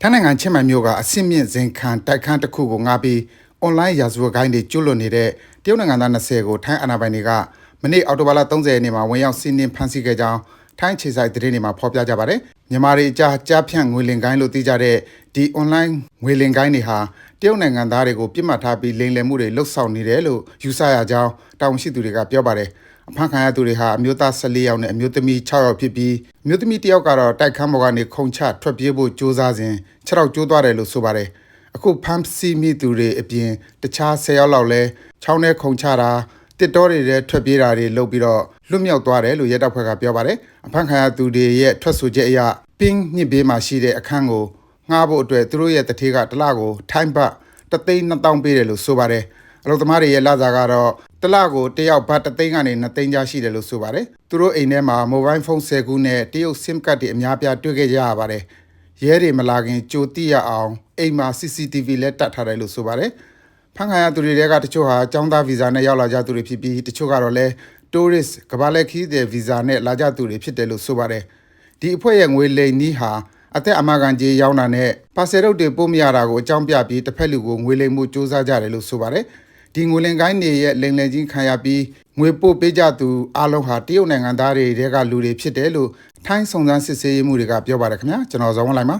ထိုင်းနိုင်ငံချင်းမိုင်မြို့ကအစစ်မြင့်ဇင်ခံတိုက်ခန်းတစ်ခုကိုငှားပြီးအွန်လိုင်းရာဇဝတ်ဂိုင်းတွေကျွလွန်နေတဲ့တရုတ်နိုင်ငံသား20ကိုထိုင်းအာဏာပိုင်တွေကမနေ့အောက်တိုဘာလ30ရက်နေ့မှာဝင်ရောက်စီးနင်းဖမ်းဆီးခဲ့ကြောင်း ထိုင်းခြေဆိုင်သတင်းတွေမှာဖော်ပြကြပါတယ်မြန်မာတွေအကြားကြားဖြန့်ငွေလင်ဂိုင်းလို့သိကြတဲ့ဒီအွန်လိုင်းငွေလင်ဂိုင်းတွေဟာတရုတ်နိုင်ငံသားတွေကိုပြစ်မှတ်ထားပြီးလိမ်လည်မှုတွေလှုပ်ဆောင်နေတယ်လို့ယူဆရကြောင်းတာဝန်ရှိသူတွေကပြောပါတယ်အဖမ်းခံရသူတွေဟာအမျိုးသား14ယောက်နဲ့အမျိုးသမီး6ယောက်ဖြစ်ပြီးအမျိုးသမီး1ယောက်ကတော့တိုက်ခန်းပေါ်ကနေခုန်ချထွက်ပြေးဖို့ကြိုးစားစဉ်6ယောက်ကျိုးသွားတယ်လို့ဆိုပါတယ်အခုဖမ်းဆီးမိသူတွေအပြင်တခြား10ယောက်လောက်လဲချောင်းထဲခုန်ချတာ တစ်တော်တွေထဲထွက်ပြေးတာတွေလုပ်ပြီးတော့လွတ်မြောက်သွားတယ်လို့ရဲတပ်ဖွဲ့ကပြောပါတယ်အဖမ်းခံရသူတွေရဲ့ထွက်ဆိုချက်အရပင်းညစ်ဘေးမှာရှိတဲ့အခန်းကိုငှားဖို့အတွက်သူတို့ရဲ့တထေးကတစ်လကိုထိုင်းဘတ်တသိန်း2000ပေးတယ်လို့ဆိုပါတယ်အလုပ်သမားတွေရဲ့လစာကတော့တစ်လကိုတစ်ယောက်ဘတ်တသိန်းကနေ2သိန်းကြားရှိတယ်လို့ဆိုပါတယ်သူတို့အိမ်ထဲမှာမိုဘိုင်းဖုန်း10ခုနဲ့တရုတ် SIM ကတ်တွေအများပြားတွေ့ခဲ့ကြရပါတယ်ရဲတွေမလာခင်ကြိုတိရအောင်အိမ်မှာ CCTV လည်းတတ်ထားတယ်လို့ဆိုပါတယ် ဖန်ခံရသူတွေတဲကတချို့ဟာចောင်းသားဗီဇာနဲ့ရောက်လာကြသူတွေဖြစ်ပြီးတချို့ကတော့လည်း tourist ကမ္ဘာလက်ခီးတဲ့ဗီဇာနဲ့လာကြသူတွေဖြစ်တယ်လို့ဆိုပါတယ်ဒီအဖွဲ့ရဲ့ငွေလိမ်နီးဟာအသက်အမကန်ကြီးရောင်းတာနဲ့ပါဆယ်ရုပ်တွေပို့မရတာကိုအကြောင်းပြပြီးတစ်ဖက်လူကိုငွေလိမ်မှုစ조사ကြတယ်လို့ဆိုပါတယ်ဒီငွေလိမ်ကိုင်းတွေရဲ့လိမ်လည်ချင်းခံရပြီးငွေပို့ပေးကြသူအလုံးဟာတရုတ်နိုင်ငံသားတွေတဲကလူတွေဖြစ်တယ်လို့ထိုင်းစုံစမ်းစစ်ဆေးရေးမှုတွေကပြောပါတယ်ခင်ဗျာကျွန်တော်ဇော်ဝင်းလိုက်ပါ